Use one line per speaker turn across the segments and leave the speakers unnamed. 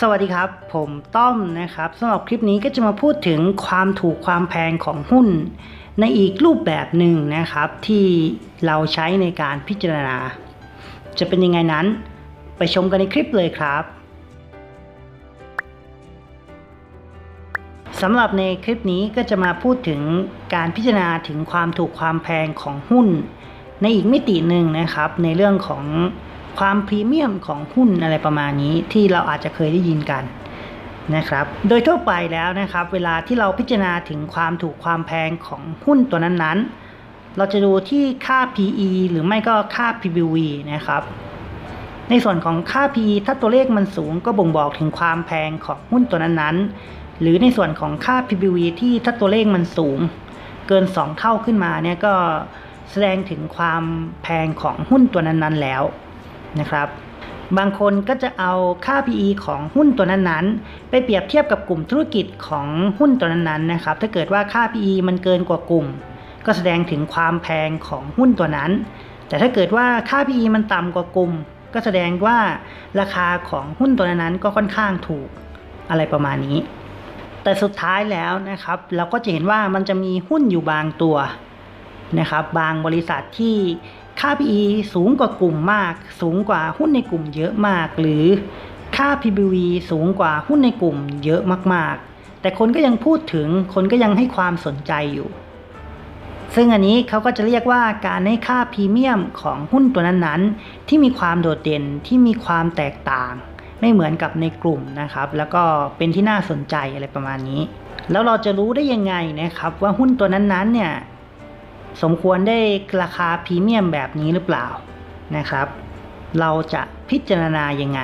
สวัสดีครับ ผมต้อมนะครับสำหรับคลิปนี้ก็จะมาพูดถึงความถูกความแพงของหุ้น ในอีกรูปแบบหนึ่งนะครับ ที่เราใช้ในการพิจารณา จะเป็นยังไงนั้น ไปชมกันในคลิปเลยครับสำหรับในคลิปนี้ก็จะมาพูดถึงการพิจารณาถึงความถูกความแพงของหุ้น ในอีกมิติหนึ่งนะครับ ในเรื่องของ ความพรีเมียมของหุ้นอะไรประมาณนี้ที่เราอาจจะเคยได้ยินกันนะครับ โดยทั่วไปแล้วนะครับ เวลาที่เราพิจารณาถึงความถูกความแพงของหุ้นตัวนั้นๆ เราจะดูที่ค่า PE หรือไม่ก็ค่า PBV นะครับ ในส่วนของค่า PE ถ้าตัวเลขมันสูงก็บ่งบอกถึงความแพงของหุ้นตัวนั้นๆ หรือในส่วนของค่า PBV ที่ถ้าตัวเลขมันสูง เกิน 2 เท่าขึ้นมาเนี่ยก็แสดงถึงความแพงของหุ้นตัวนั้นๆแล้ว นะครับ บางคนก็จะเอาค่า PE ของหุ้นตัวนั้นๆ ไปเปรียบเทียบกับกลุ่มธุรกิจของหุ้นตัวนั้นๆนะครับ ถ้าเกิดว่าค่า PE มันเกินกว่ากลุ่ม ก็แสดงถึงความแพงของหุ้นตัวนั้น แต่ถ้าเกิดว่าค่า PE มันต่ำกว่ากลุ่ม ก็แสดงว่าราคาของหุ้นตัวนั้นก็ค่อนข้างถูกอะไรประมาณนี้ แต่สุดท้ายแล้วนะครับ เราก็จะเห็นว่ามันจะมีหุ้นอยู่บางตัวนะครับ บางบริษัทที่ ค่า PE สูงกว่ากลุ่มมาก สูงกว่าหุ้นในกลุ่มเยอะมาก หรือค่า PBV สูงกว่าหุ้นในกลุ่มเยอะมากๆ แต่คนก็ยังพูดถึงคนก็ยังให้ความสนใจอยู่ ซึ่งอันนี้เขาก็จะเรียกว่าการให้ค่าพรีเมียมของหุ้นตัวนั้นๆ ที่มีความโดดเด่นที่มีความแตกต่าง ไม่เหมือนกับในกลุ่มนะครับ แล้วก็เป็นที่น่าสนใจอะไรประมาณนี้ แล้วเราจะรู้ได้ยังไงนะครับว่าหุ้นตัวนั้นๆเนี่ย สมควรได้ราคาพรีเมียมแบบนี้หรือเปล่านะครับ เราจะพิจารณายังไง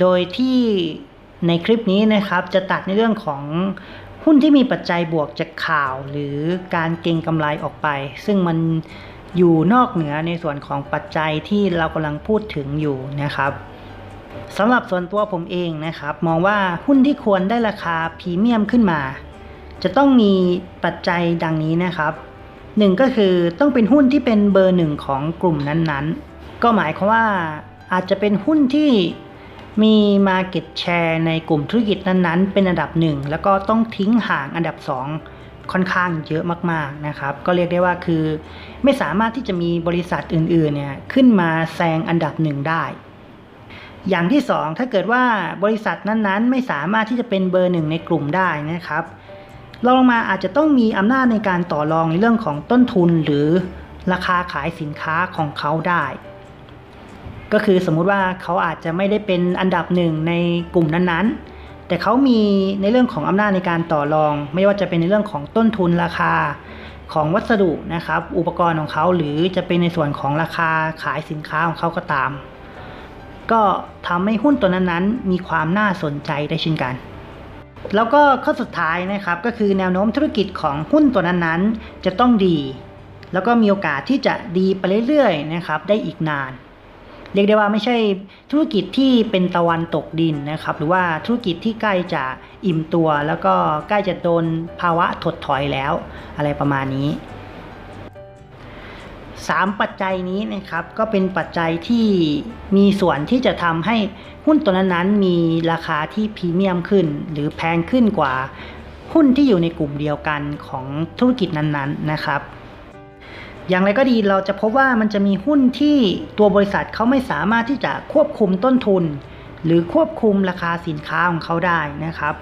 โดยที่ในคลิปนี้นะครับจะตัดในเรื่องของหุ้นที่มีปัจจัยบวกจากข่าว หรือการเก็งกำไรออกไป ซึ่งมันอยู่นอกเหนือในส่วนของปัจจัยที่เรากำลังพูดถึงอยู่นะครับสำหรับส่วนตัวผมเองนะครับ มองว่าหุ้นที่ควรได้ราคาพรีเมียมขึ้นมา จะต้องมีปัจจัยดังนี้นะครับ หนึ่งก็คือต้องเป็นหุ้นที่เป็นเบอร์หนึ่งของกลุ่มนั้นๆ ก็หมายความว่าอาจจะเป็นหุ้นที่มี Market Share ในกลุ่มธุรกิจนั้นๆ เป็นอันดับหนึ่งแล้วก็ต้องทิ้งห่างอันดับ 2 ค่อนข้างเยอะมากๆนะครับ ก็เรียกได้ว่าคือ ไม่สามารถที่จะมีบริษัทอื่นๆเนี่ยขึ้นมาแซงอันดับหนึ่งได้ อย่างที่ 2 ถ้าเกิดว่าบริษัทนั้นๆ ไม่สามารถที่จะเป็นเบอร์หนึ่งในกลุ่มได้นะครับ รองลงมาอาจจะต้องมีอำนาจในการต่อรองในเรื่องของต้นทุนหรือราคาขายสินค้าของเขาได้ ก็คือสมมุติว่าเขาอาจจะไม่ได้เป็นอันดับหนึ่งในกลุ่มนั้นๆ แต่เขามีในเรื่องของอำนาจในการต่อรอง ไม่ว่าจะเป็นในเรื่องของต้นทุนราคาของวัสดุนะครับ อุปกรณ์ของเขาหรือจะเป็นในส่วนของราคาขายสินค้าของเขาก็ตาม ก็ทำให้หุ้นตัวนั้นๆ มีความน่าสนใจได้เช่นกัน แล้วก็ข้อสุดท้ายนะครับก็คือแนวโน้มธุรกิจของหุ้นตัวนั้นๆ จะต้องดี แล้วก็มีโอกาสที่จะดีไปเรื่อยๆนะครับได้อีกนาน เรียกได้ว่าไม่ใช่ธุรกิจที่เป็นตะวันตกดินนะครับ หรือว่าธุรกิจที่ใกล้จะอิ่มตัว แล้วก็ใกล้จะโดนภาวะถดถอยแล้ว อะไรประมาณนี้ 3 ปัจจัยนี้นะครับก็เป็นปัจจัยที่มีส่วนที่จะทำให้หุ้นตัวนั้นๆมีราคาที่พรีเมียมขึ้น หรือแพงขึ้นกว่าหุ้นที่อยู่ในกลุ่มเดียวกันของธุรกิจนั้นๆนะครับ อย่างไรก็ดีเราจะพบว่ามันจะมีหุ้นที่ตัวบริษัทเขาไม่สามารถที่จะควบคุมต้นทุน หรือควบคุมราคาสินค้าของเขาได้นะครับ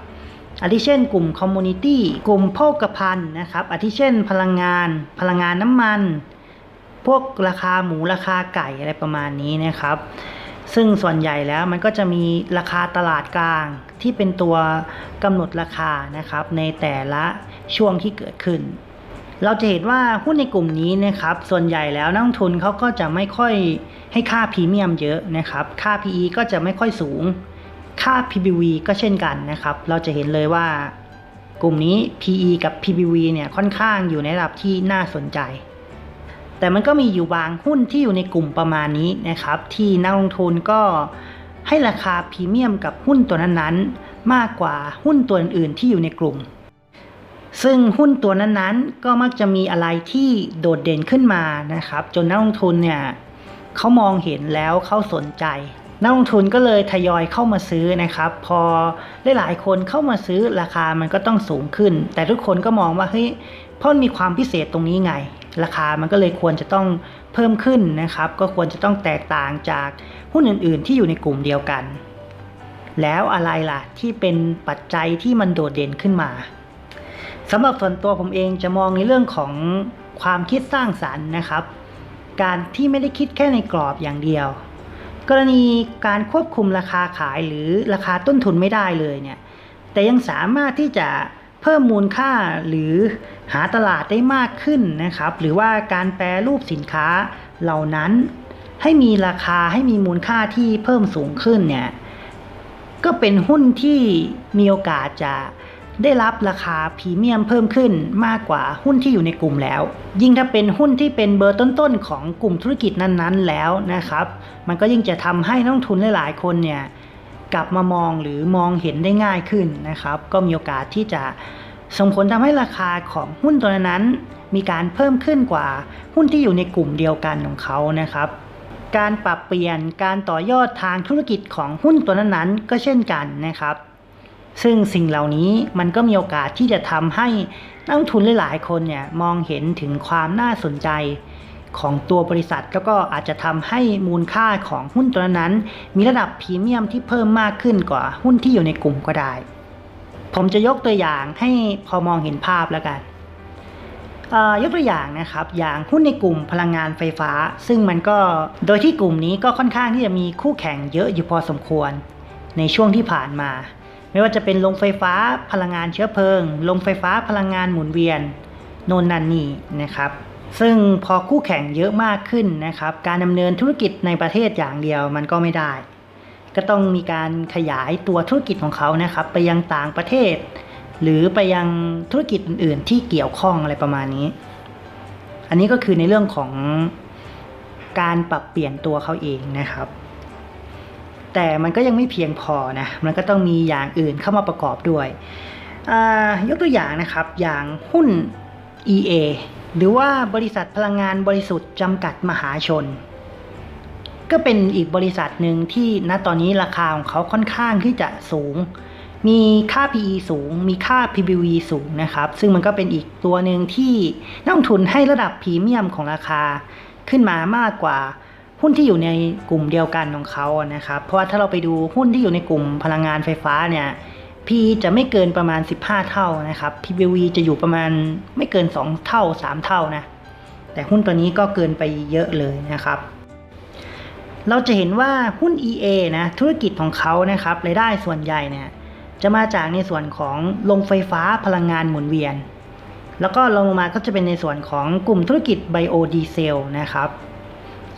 อาทิเช่น กลุ่มคอมมูนิตี้กลุ่มโภคภัณฑ์นะครับอาทิเช่น พลังงาน พลังงานน้ำมัน พวกราคาหมูราคาไก่อะไรประมาณนี้นะครับ ซึ่งส่วนใหญ่แล้วมันก็จะมีราคาตลาดกลางที่เป็นตัวกำหนดราคานะครับ ในแต่ละช่วงที่เกิดขึ้น เราจะเห็นว่าหุ้นในกลุ่มนี้นะครับ ส่วนใหญ่แล้วนักลงทุนเขาก็จะไม่ค่อยให้ค่าพรีเมียมเยอะนะครับ ค่า PE ก็จะไม่ค่อยสูง ค่า PBV ก็เช่นกันนะครับ เราจะเห็นเลยว่ากลุ่มนี้ PE กับ PBV เนี่ยค่อนข้างอยู่ในระดับที่น่าสนใจ แต่มันก็มีอยู่บางหุ้นที่อยู่ในกลุ่มประมาณนี้นะครับ ที่นักลงทุนก็ให้ราคาพรีเมียมกับหุ้นตัวนั้นๆ มากกว่าหุ้นตัวอื่นๆที่อยู่ในกลุ่ม ซึ่งหุ้นตัวนั้นๆ ก็มักจะมีอะไรที่โดดเด่นขึ้นมานะครับ จนนักลงทุนเนี่ยเขามองเห็นแล้วเขาสนใจ นักลงทุนก็เลยทยอยเข้ามาซื้อนะครับ พอหลายๆคนเข้ามาซื้อราคามันก็ต้องสูงขึ้น แต่ทุกคนก็มองว่าเฮ้ยเพราะมีความพิเศษตรงนี้ไง ราคามันก็เลยควรจะต้องเพิ่มขึ้นนะครับ ก็ควรจะต้องแตกต่างจากหุ้นอื่น ๆ ที่อยู่ในกลุ่มเดียวกัน แล้วอะไรล่ะที่เป็นปัจจัยที่มันโดดเด่นขึ้นมาสำหรับส่วนตัวผมเองจะมองในเรื่องของความคิดสร้างสรรค์นะครับ การที่ไม่ได้คิดแค่ในกรอบอย่างเดียว กรณีการควบคุมราคาขายหรือราคาต้นทุนไม่ได้เลยเนี่ยแต่ยังสามารถที่จะ เพิ่มมูลค่าหรือหาตลาดได้มากขึ้นนะครับ หรือว่าการแปรรูปสินค้าเหล่านั้นให้มีราคาให้มีมูลค่าที่เพิ่มสูงขึ้นเนี่ยก็เป็นหุ้นที่มีโอกาสจะได้รับราคาพรีเมียมเพิ่มขึ้นมากกว่าหุ้นที่อยู่ในกลุ่มแล้ว ยิ่งถ้าเป็นหุ้นที่เป็นเบอร์ต้นๆของกลุ่มธุรกิจนั้นๆ แล้วนะครับ มันก็ยิ่งจะทำให้นักทุนหลายๆ คนเนี่ย กลับมามองหรือมองเห็นได้ง่ายขึ้นนะครับ ก็มีโอกาสที่จะส่งผลทำให้ราคาของหุ้นตัวนั้นมีการเพิ่มขึ้นกว่าหุ้นที่อยู่ในกลุ่มเดียวกันของเขานะครับ การปรับเปลี่ยนการต่อยอดทางธุรกิจของหุ้นตัวนั้นๆก็เช่นกันนะครับ ซึ่งสิ่งเหล่านี้มันก็มีโอกาสที่จะทำให้นักทุนหลายๆ คนเนี่ยมองเห็นถึงความน่าสนใจ ของตัวบริษัท แล้วก็อาจจะทำให้มูลค่าของหุ้นตัวนั้น มีระดับพรีเมียมที่เพิ่มมากขึ้นกว่าหุ้นที่อยู่ในกลุ่มก็ได้ ผมจะยกตัวอย่างให้พอมองเห็นภาพแล้วกันยกตัวอย่างนะครับ อย่างหุ้นในกลุ่มพลังงานไฟฟ้า ซึ่งมันก็โดยที่กลุ่มนี้ก็ค่อนข้างที่จะมีคู่แข่งเยอะอยู่พอสมควร ในช่วงที่ผ่านมา ไม่ว่าจะเป็นโรงไฟฟ้าพลังงานเชื้อเพลิงโรงไฟฟ้าพลังงานหมุนเวียน โนนนันนี่นะครับ ซึ่งพอคู่แข่งเยอะมากขึ้นนะครับ การดำเนินธุรกิจในประเทศอย่างเดียวมันก็ไม่ได้ ก็ต้องมีการขยายตัวธุรกิจของเขานะครับ ไปยังต่างประเทศ หรือไปยังธุรกิจอื่น ๆ ที่เกี่ยวข้องอะไรประมาณนี้ อันนี้ก็คือในเรื่องของการปรับเปลี่ยนตัวเขาเองนะครับ แต่มันก็ยังไม่เพียงพอนะ มันก็ต้องมีอย่างอื่นเข้ามาประกอบด้วยยกตัวอย่างนะครับอย่างหุ้น EA หรือว่าบริษัทพลังงานบริสุทธิ์จำกัดมหาชน ก็เป็นอีกบริษัทหนึ่งที่ณตอนนี้ราคาของเขาค่อนข้างที่จะสูง มีค่า PE สูง มีค่า PBV สูงนะครับ ซึ่งมันก็เป็นอีกตัวหนึ่งที่นักลงทุนให้ระดับพรีเมียมของราคาขึ้นมามากกว่าหุ้นที่อยู่ในกลุ่มเดียวกันของเขานะครับ เพราะว่าถ้าเราไปดูหุ้นที่อยู่ในกลุ่มพลังงานไฟฟ้าเนี่ย P จะไม่เกินประมาณ 15 เท่านะครับ PBV จะอยู่ประมาณไม่เกิน 2 เท่า 3 เท่านะ แต่หุ้นตัวนี้ก็เกินไปเยอะเลยนะครับ เราจะเห็นว่าหุ้น EA นะธุรกิจของเขานะครับรายได้ส่วนใหญ่เนี่ยจะมาจากในส่วนของโรงไฟฟ้าพลังงานหมุนเวียน แล้วก็ลงมาก็จะเป็นในส่วนของกลุ่มธุรกิจไบโอดีเซลนะครับ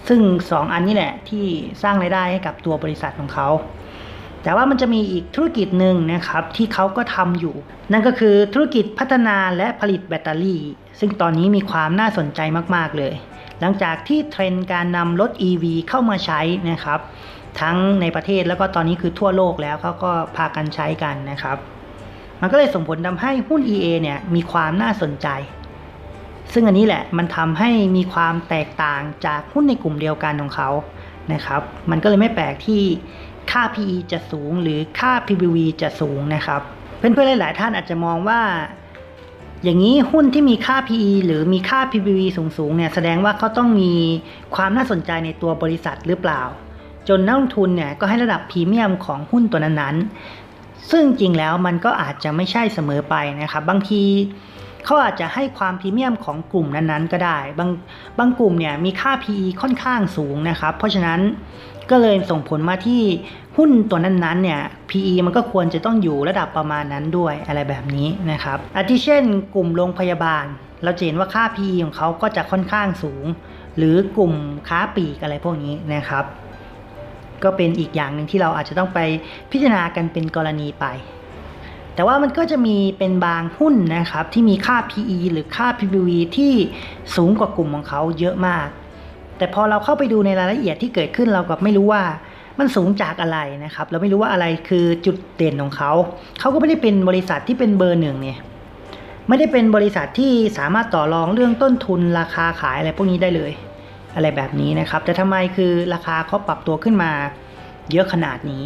ซึ่ง 2 อันนี้แหละที่สร้างรายได้ให้กับตัวบริษัทของเขา แต่ว่ามันจะมีอีกธุรกิจหนึ่งนะครับที่เขาก็ทำอยู่ นั่นก็คือธุรกิจพัฒนาและผลิตแบตเตอรี่ ซึ่งตอนนี้มีความน่าสนใจมาก ๆ เลย หลังจากที่เทรนด์การนำรถ EV เข้ามาใช้นะครับ ทั้งในประเทศแล้วก็ตอนนี้คือทั่วโลกแล้วเขาก็พากันใช้กันนะครับ มันก็เลยส่งผลทำให้หุ้น EA เนี่ยมีความน่าสนใจซึ่งอันนี้แหละมันทำให้มีความแตกต่างจากหุ้นในกลุ่มเดียวกันของเขานะครับ มันก็เลยไม่แปลกที่ ค่า PE จะสูงหรือค่า PBV จะสูงนะครับ เพื่อนๆหลายๆท่านอาจจะมองว่า อย่างนี้หุ้นที่มีค่า PE หรือมีค่า PBV สูงๆเนี่ยแสดงว่าเขาต้องมีความน่าสนใจในตัวบริษัทหรือเปล่า จนนักลงทุนเนี่ยก็ให้ระดับพรีเมียมของหุ้นตัวนั้นๆ ซึ่งจริงแล้วมันก็อาจจะไม่ใช่เสมอไปนะครับ บางทีเขาอาจจะให้ความพรีเมียมของกลุ่มนั้นๆ ก็ได้ บางบางกลุ่มเนี่ยมีค่า PE ค่อนข้างสูงนะครับ เพราะฉะนั้น ก็เลยส่งผลมาที่หุ้นตัวนั้นๆเนี่ย PE มันก็ควรจะต้องอยู่ระดับประมาณนั้นด้วยอะไรแบบนี้นะครับอาทิเช่น กลุ่มโรงพยาบาล เราเห็นว่าค่า PE ของเขาก็จะค่อนข้างสูง หรือกลุ่มค้าปลีกอะไรพวกนี้นะครับ ก็เป็นอีกอย่างหนึ่งที่เราอาจจะต้องไปพิจารณากันเป็นกรณีไป แต่ว่ามันก็จะมีเป็นบางหุ้นนะครับที่มีค่า PE หรือค่า PBV ที่สูงกว่ากลุ่มของเขาเยอะมาก แต่พอเราเข้าไปดูในรายละเอียดที่เกิดขึ้นเรากับไม่รู้ว่ามันสูงจากอะไรนะครับเราไม่รู้ว่าอะไรคือจุดเด่นของเขา เขาก็ไม่ได้เป็นบริษัทที่เป็นเบอร์หนึ่งเนี่ยไม่ได้เป็นบริษัทที่สามารถต่อรองเรื่องต้นทุนราคาขายอะไรพวกนี้ได้เลย อะไรแบบนี้นะครับ แต่ทำไมคือราคาเขาปรับตัวขึ้นมา เยอะขนาดนี้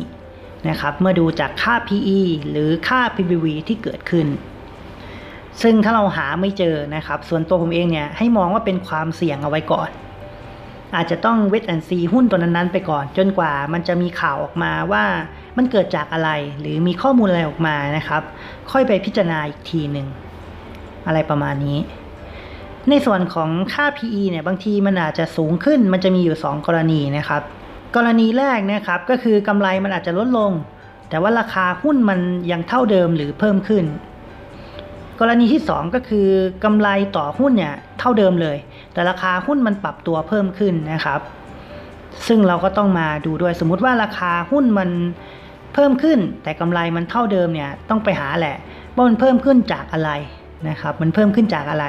นะครับ เมื่อดูจากค่า PE หรือค่า PBV ที่เกิดขึ้น ซึ่งถ้าเราหาไม่เจอนะครับ ส่วนตัวผมเองเนี่ยให้มองว่าเป็นความเสี่ยงเอาไว้ก่อน อาจจะต้องเวทแอนซีหุ้นตัวนั้นๆไปก่อน จนกว่ามันจะมีข่าวออกมาว่ามันเกิดจากอะไรหรือมีข้อมูลอะไรออกมานะครับ ค่อยไปพิจารณาอีกทีหนึ่งอะไรประมาณนี้ ในส่วนของค่า PE เนี่ยบางทีมันอาจจะสูงขึ้นมันจะมีอยู่ 2 กรณีนะครับ กรณีแรกนะครับก็คือกำไรมันอาจจะลดลง แต่ว่าราคาหุ้นมันยังเท่าเดิมหรือเพิ่มขึ้น กรณีที่ 2 ก็คือกำไรต่อหุ้นเนี่ยเท่าเดิมเลย แต่ราคาหุ้นมันปรับตัวเพิ่มขึ้นนะครับ ซึ่งเราก็ต้องมาดูด้วยสมมุติว่าราคาหุ้นมันเพิ่มขึ้น แต่กำไรมันเท่าเดิมเนี่ยต้องไปหาแหละว่ามันเพิ่มขึ้นจากอะไรนะครับ มันเพิ่มขึ้นจากอะไร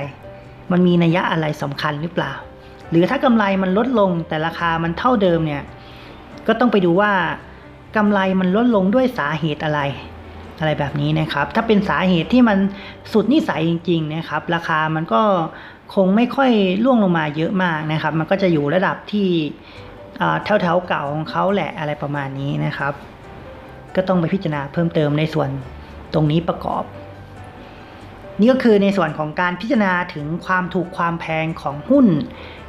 มันมีนัยยะอะไรสำคัญหรือเปล่า หรือถ้ากำไรมันลดลงแต่ราคามันเท่าเดิมเนี่ยก็ต้องไปดูว่ากำไรมันลดลงด้วยสาเหตุอะไร อะไรแบบนี้นะครับ ถ้าเป็นสาเหตุที่มันสุดนิสัยจริง ๆ นะครับ ราคามันก็ คงไม่ค่อยล่วงลงมาเยอะมากนะครับ มันก็จะอยู่ระดับที่แถวๆเก่าของเขาแหละอะไรประมาณนี้นะครับ ก็ต้องไปพิจารณาเพิ่มเติมในส่วนตรงนี้ประกอบ นี่ก็คือในส่วนของการพิจารณาถึงความถูกความแพงของหุ้น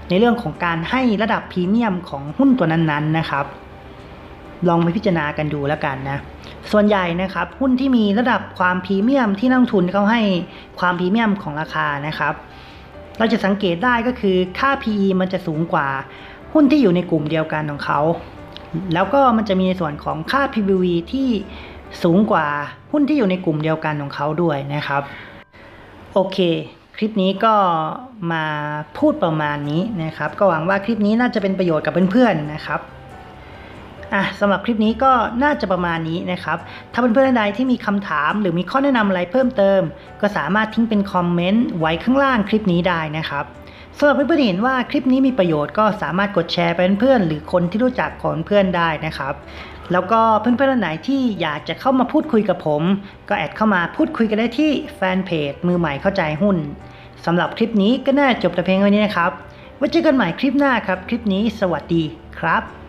ในเรื่องของการให้ระดับพรีเมียมของหุ้นตัวนั้นๆนะครับ ลองไปพิจารณากันดูแล้วกันนะส่วนใหญ่นะครับ หุ้นที่มีระดับความพรีเมียมที่นักลงทุนเขาให้ความพรีเมียมของราคานะครับ เราจะสังเกตได้ก็คือค่า PE มันจะสูงกว่าหุ้นที่อยู่ในกลุ่มเดียวกันของเขา แล้วก็มันจะมีในส่วนของค่า PBV ที่สูงกว่าหุ้นที่อยู่ในกลุ่มเดียวกันของเขาด้วยนะครับ โอเค คลิปนี้ก็มาพูดประมาณนี้นะครับ ก็หวังว่าคลิปนี้น่าจะเป็นประโยชน์กับเพื่อนๆนะครับ อะสำหรับคลิปนี้ก็น่าจะประมาณนี้นะครับ ถ้าเพื่อนๆใดที่มีคำถามหรือมีข้อแนะนำอะไรเพิ่มเติม ก็สามารถทิ้งเป็นคอมเมนต์ไว้ข้างล่างคลิปนี้ได้นะครับสำหรับเพื่อนๆเห็นว่าคลิปนี้มีประโยชน์ก็สามารถกดแชร์ไปเพื่อนๆหรือคนที่รู้จักของเพื่อนได้นะครับ แล้วก็เพื่อนๆท่านไหนที่อยากจะเข้ามาพูดคุยกับผม ก็แอดเข้ามาพูดคุยกันได้ที่แฟนเพจมือใหม่เข้าใจหุ้นสำหรับคลิปนี้ก็น่าจบแต่เพียงเท่านี้นะครับไว้เจอกันใหม่คลิปหน้าครับ คลิปนี้สวัสดีครับ